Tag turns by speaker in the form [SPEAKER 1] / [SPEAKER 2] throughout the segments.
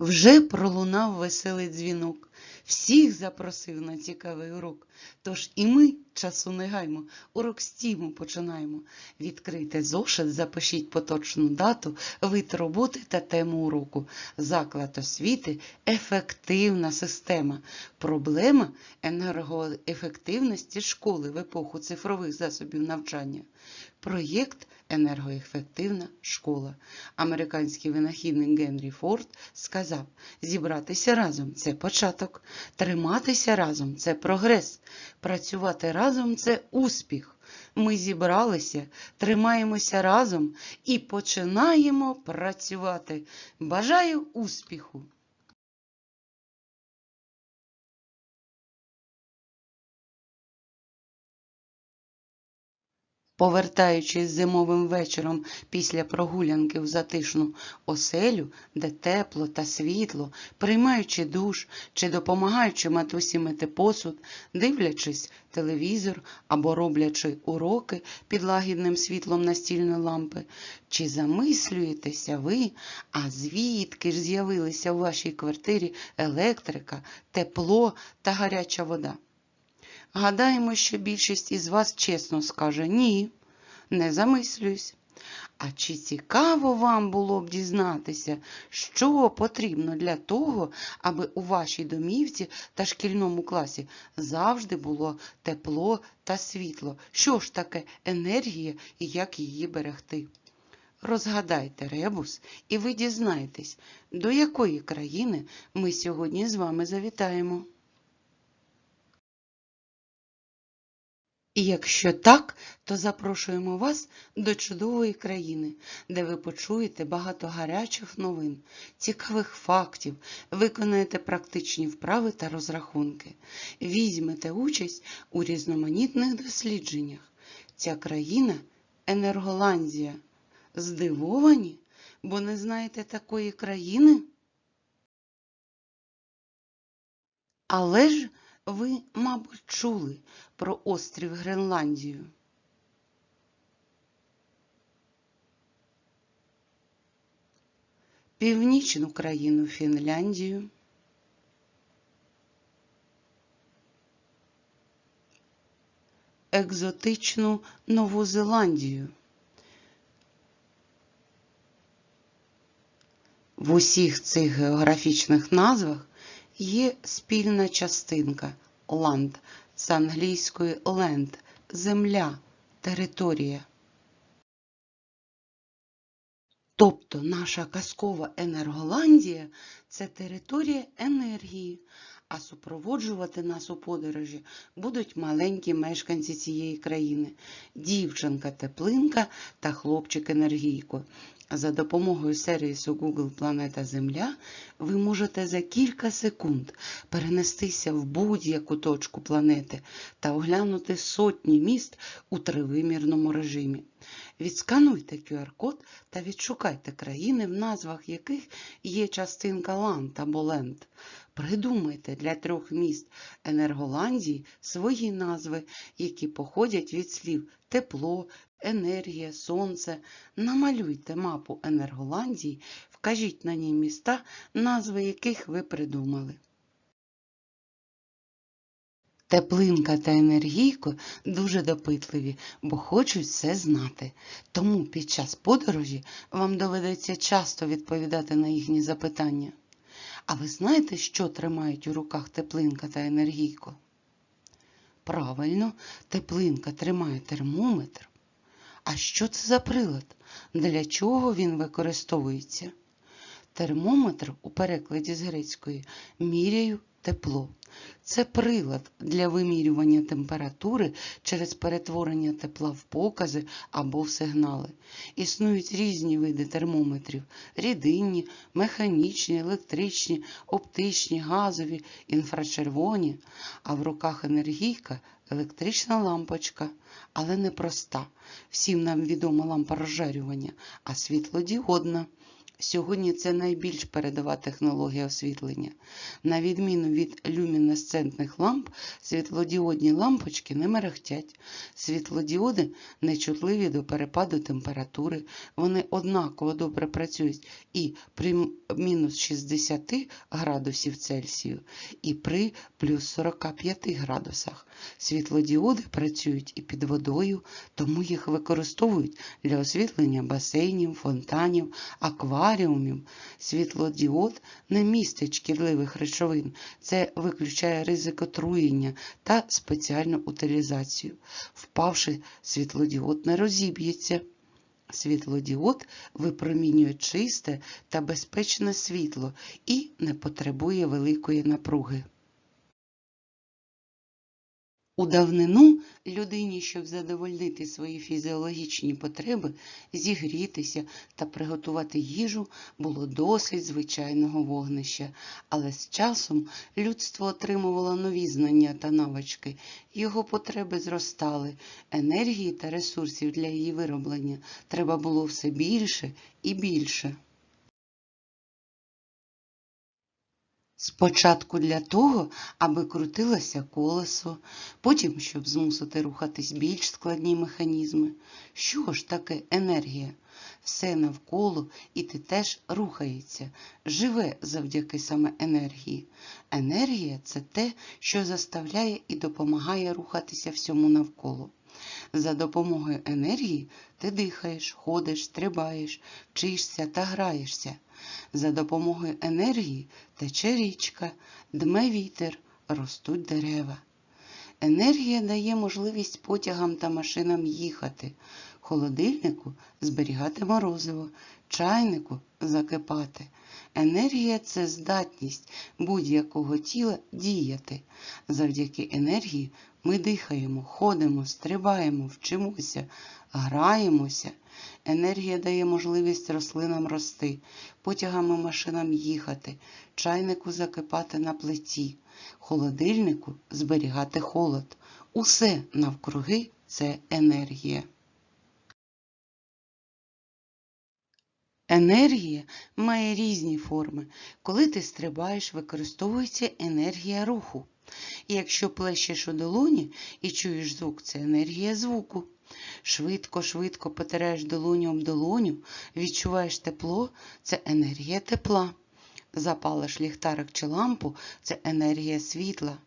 [SPEAKER 1] Вже пролунав веселий дзвінок, всіх запросив на цікавий урок. Тож і ми часу не гаймо, урок стіму починаємо. Відкрийте зошит, запишіть поточну дату, вид роботи та тему уроку. Заклад освіти – ефективна система. Проблема енергоефективності школи в епоху цифрових засобів навчання. Проєкт Енергоефективна школа. Американський винахідник Генрі Форд сказав: зібратися разом це початок, триматися разом це прогрес, працювати разом це успіх. Ми зібралися, тримаємося разом і починаємо працювати. Бажаю успіху! Повертаючись зимовим вечором після прогулянки в затишну оселю, де тепло та світло, приймаючи душ чи допомагаючи матусі мити посуд, дивлячись телевізор або роблячи уроки під лагідним світлом настільної лампи, чи замислюєтеся ви, а звідки ж з'явилися в вашій квартирі електрика, тепло та гаряча вода? Гадаємо, що більшість із вас чесно скаже ні, не замислююсь. А чи цікаво вам було б дізнатися, що потрібно для того, аби у вашій домівці та шкільному класі завжди було тепло та світло? Що ж таке енергія і як її берегти? Розгадайте ребус, і ви дізнаєтесь, до якої країни ми сьогодні з вами завітаємо. І якщо так, то запрошуємо вас до чудової країни, де ви почуєте багато гарячих новин, цікавих фактів, виконаєте практичні вправи та розрахунки, візьмете участь у різноманітних дослідженнях. Ця країна Енерголандія. Здивовані, бо не знаєте такої країни? Але ж ви, мабуть, чули про острів Гренландію. Північну країну Фінляндію, екзотичну Нову Зеландію. В усіх цих географічних назвах є спільна частинка land, з англійської land – земля, територія. Тобто наша казкова Енерголандія – це територія енергії, а супроводжувати нас у подорожі будуть маленькі мешканці цієї країни – дівчинка-теплинка та хлопчик-енергійко. За допомогою сервісу Google Планета Земля ви можете за кілька секунд перенестися в будь-яку точку планети та оглянути сотні міст у тривимірному режимі. Відскануйте QR-код та відшукайте країни, в назвах яких є частинка ланд або ленд. Придумайте для трьох міст Енерголандії свої назви, які походять від слів тепло, енергія, сонце. Намалюйте мапу Енерголандії, вкажіть на ній міста, назви яких ви придумали. Теплинка та енергійко дуже допитливі, бо хочуть все знати. Тому під час подорожі вам доведеться часто відповідати на їхні запитання. А ви знаєте, що тримають у руках теплинка та енергійко? Правильно, теплинка тримає термометр. А що це за прилад? Для чого він використовується? Термометр у перекладі з грецької міряю тепло. Це прилад для вимірювання температури через перетворення тепла в покази або в сигнали. Існують різні види термометрів: рідинні, механічні, електричні, оптичні, газові, інфрачервоні. А в руках енергійка електрична лампочка, але не проста. Всім нам відома лампа розжарювання, а світлодіодна. Сьогодні це найбільш передова технологія освітлення. На відміну від люмінесцентних ламп, світлодіодні лампочки не мерехтять. Світлодіоди нечутливі до перепаду температури. Вони однаково добре працюють і при мінус 60 градусів Цельсію, і при плюс 45 градусах. Світлодіоди працюють і під водою, тому їх використовують для освітлення басейнів, фонтанів, акваріумів. Світлодіод не містить шкідливих речовин. Це виключає ризик отруєння та спеціальну утилізацію. Впавши, світлодіод не розіб'ється. Світлодіод випромінює чисте та безпечне світло і не потребує великої напруги. У давнину людині, щоб задовольнити свої фізіологічні потреби, зігрітися та приготувати їжу, було досить звичайного вогнища, але з часом людство отримувало нові знання та навички, його потреби зростали, енергії та ресурсів для її вироблення треба було все більше і більше. Спочатку для того, аби крутилося колесо, потім, щоб змусити рухатись більш складні механізми. Що ж таке енергія? Все навколо і ти теж рухається, живе завдяки саме енергії. Енергія це те, що заставляє і допомагає рухатися всьому навколо. За допомогою енергії ти дихаєш, ходиш, стрибаєш, вчишся та граєшся. За допомогою енергії тече річка, дме вітер, ростуть дерева. Енергія дає можливість потягам та машинам їхати, холодильнику зберігати морозиво, чайнику закипати. Енергія це здатність будь-якого тіла діяти. Завдяки енергії ми дихаємо, ходимо, стрибаємо, вчимося, граємося. Енергія дає можливість рослинам рости, потягам і машинам їхати, чайнику закипати на плиті, холодильнику зберігати холод. Усе навкруги це енергія. Енергія має різні форми. Коли ти стрибаєш, використовується енергія руху. Якщо плещеш у долоні і чуєш звук, це енергія звуку. Швидко-швидко потираєш долоню об долоню, відчуваєш тепло це енергія тепла. Запалиш ліхтарик чи лампу це енергія світла.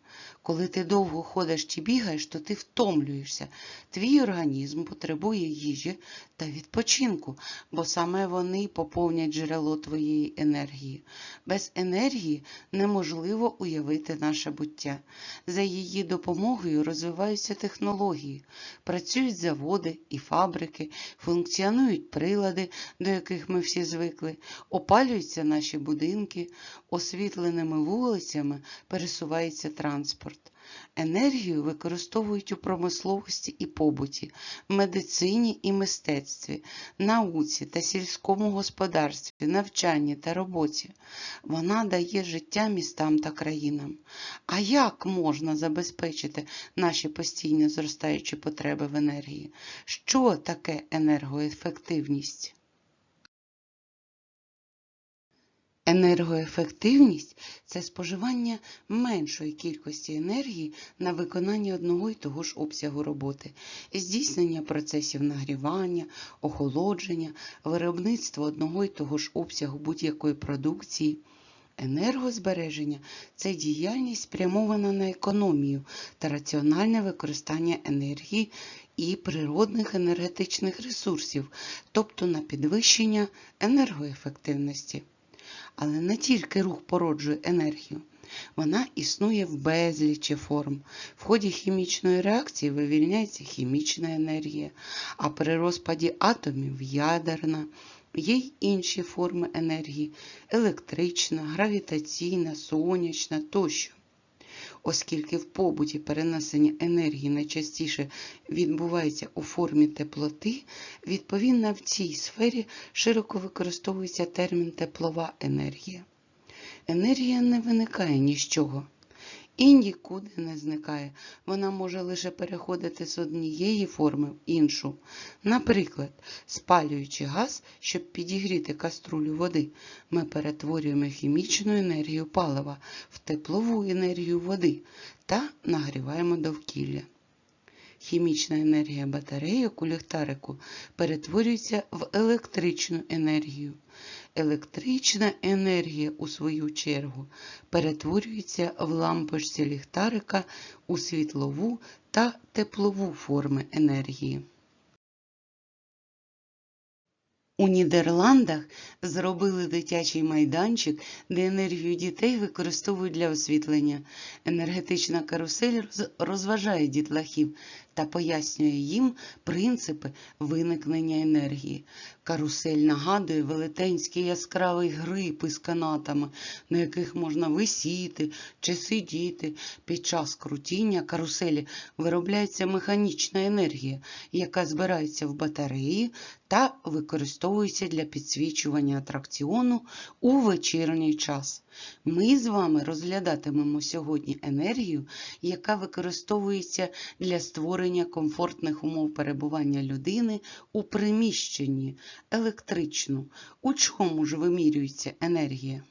[SPEAKER 1] Коли ти довго ходиш чи бігаєш, то ти втомлюєшся. Твій організм потребує їжі та відпочинку, бо саме вони поповнять джерело твоєї енергії. Без енергії неможливо уявити наше буття. За її допомогою розвиваються технології, працюють заводи і фабрики, функціонують прилади, до яких ми всі звикли, опалюються наші будинки, освітленими вулицями пересувається транспорт. Енергію використовують у промисловості і побуті, медицині і мистецтві, науці та сільському господарстві, навчанні та роботі. Вона дає життя містам та країнам. А як можна забезпечити наші постійно зростаючі потреби в енергії? Що таке енергоефективність? Енергоефективність це споживання меншої кількості енергії на виконання одного й того ж обсягу роботи, здійснення процесів нагрівання, охолодження, виробництво одного й того ж обсягу будь-якої продукції. Енергозбереження це діяльність спрямована на економію та раціональне використання енергії і природних енергетичних ресурсів, тобто на підвищення енергоефективності. Але не тільки рух породжує енергію. Вона існує в безлічі форм. В ході хімічної реакції вивільняється хімічна енергія, а при розпаді атомів ядерна. Є й інші форми енергії електрична, гравітаційна, сонячна тощо. Оскільки в побуті перенесення енергії найчастіше відбувається у формі теплоти, відповідно в цій сфері широко використовується термін теплова енергія. Енергія не виникає ні з чого. І нікуди не зникає. Вона може лише переходити з однієї форми в іншу. Наприклад, спалюючи газ, щоб підігріти каструлю води, ми перетворюємо хімічну енергію палива в теплову енергію води та нагріваємо довкілля. Хімічна енергія батарейок у ліхтарику перетворюється в електричну енергію. Електрична енергія, у свою чергу, перетворюється в лампочці ліхтарика у світлову та теплову форми енергії. У Нідерландах зробили дитячий майданчик, де енергію дітей використовують для освітлення. Енергетична карусель розважає дітлахів та пояснює їм принципи виникнення енергії. Карусель нагадує велетенський яскравий гриб із канатами, на яких можна висіти чи сидіти. Під час крутіння каруселі виробляється механічна енергія, яка збирається в батареї та використовується для підсвічування атракціону у вечірній час. Ми з вами розглядатимемо сьогодні енергію, яка використовується для створення комфортних умов перебування людини у приміщенні, електричну. У чому ж вимірюється енергія?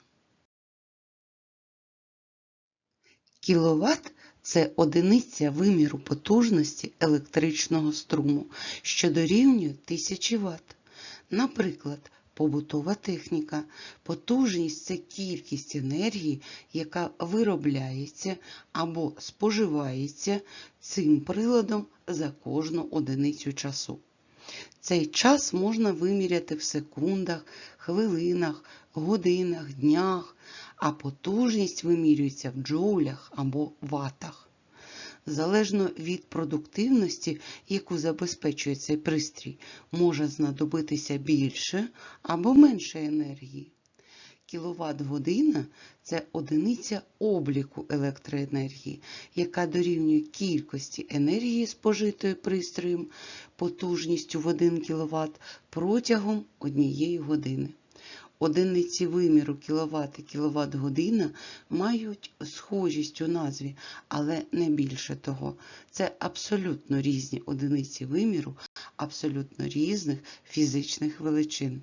[SPEAKER 1] Кіловат – це одиниця виміру потужності електричного струму, що дорівнює 1000 Вт. Наприклад, побутова техніка. Потужність – це кількість енергії, яка виробляється або споживається цим приладом за кожну одиницю часу. Цей час можна виміряти в секундах, хвилинах, годинах, днях, а потужність вимірюється в джоулях або ватах. Залежно від продуктивності, яку забезпечує цей пристрій, може знадобитися більше або менше енергії. Кіловат-година – це одиниця обліку електроенергії, яка дорівнює кількості енергії, спожитої пристроєм потужністю в 1 кВт протягом однієї години. Одиниці виміру кіловат і кіловат-година мають схожість у назві, але не більше того. Це абсолютно різні одиниці виміру абсолютно різних фізичних величин.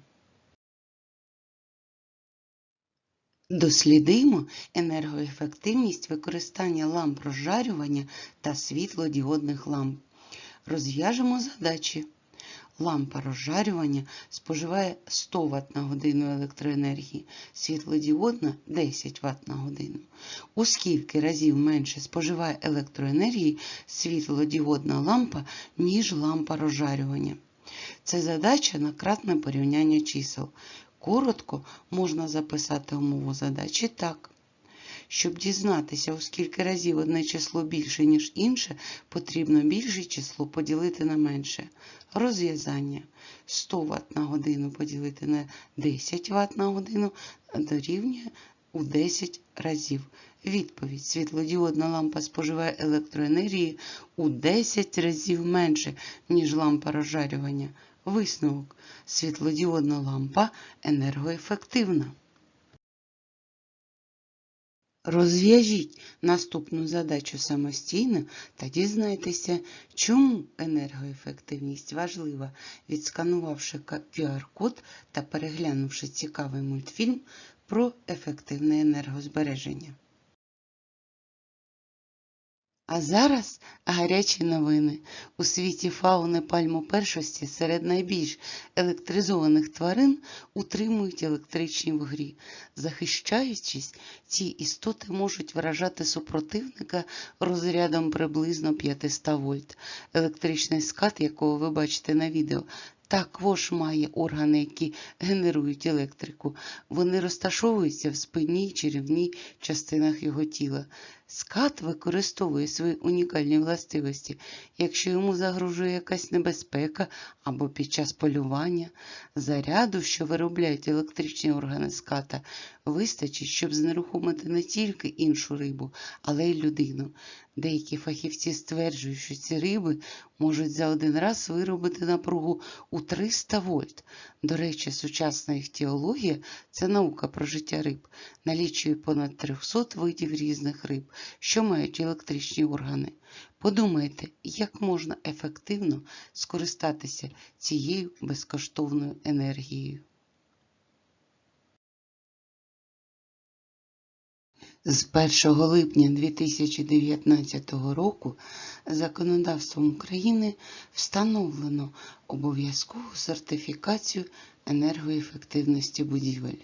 [SPEAKER 1] Дослідимо енергоефективність використання ламп розжарювання та світлодіодних ламп. Розв'яжемо задачі. Лампа розжарювання споживає 100 Вт на годину електроенергії, світлодіодна 10 Вт на годину. У скільки разів менше споживає електроенергії світлодіодна лампа, ніж лампа розжарювання? Це задача на кратне порівняння чисел. Коротко можна записати умову задачі так. Щоб дізнатися, у скільки разів одне число більше, ніж інше, потрібно більше число поділити на менше. Розв'язання 100 Вт на годину поділити на 10 Вт на годину дорівнює у 10 разів. Відповідь. Світлодіодна лампа споживає електроенергії у 10 разів менше, ніж лампа розжарювання. Висновок. Світлодіодна лампа енергоефективна. Розв'яжіть наступну задачу самостійно та дізнайтеся, чому енергоефективність важлива, відсканувавши QR-код та переглянувши цікавий мультфільм про ефективне енергозбереження. А зараз гарячі новини. У світі фауни пальмопершості серед найбільш електризованих тварин утримують електричні вугрі. Захищаючись, ці істоти можуть вражати супротивника розрядом приблизно 500 вольт. Електричний скат, якого ви бачите на відео, також має органи, які генерують електрику. Вони розташовуються в спині й черевній частинах його тіла. Скат використовує свої унікальні властивості, якщо йому загрожує якась небезпека або під час полювання. Заряду, що виробляють електричні органи ската, вистачить, щоб знерухомити не тільки іншу рибу, але й людину. Деякі фахівці стверджують, що ці риби можуть за один раз виробити напругу у 300 вольт. До речі, сучасна їх теологія – це наука про життя риб, налічує понад 300 видів різних риб, що мають електричні органи. Подумайте, як можна ефективно скористатися цією безкоштовною енергією. З 1 липня 2019 року законодавством України встановлено обов'язкову сертифікацію енергоефективності будівель.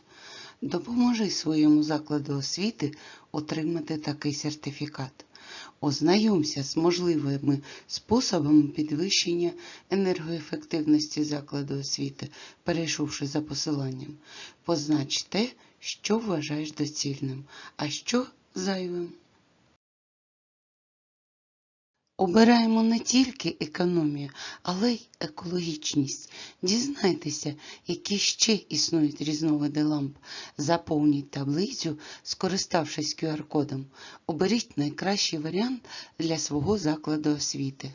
[SPEAKER 1] Допоможи своєму закладу освіти отримати такий сертифікат. Ознайомся з можливими способами підвищення енергоефективності закладу освіти, перейшовши за посиланням. Познач те, що вважаєш доцільним, а що зайвим. Обираємо не тільки економію, але й екологічність. Дізнайтеся, які ще існують різновиди ламп. Заповніть таблицю, скориставшись QR-кодом. Оберіть найкращий варіант для свого закладу освіти.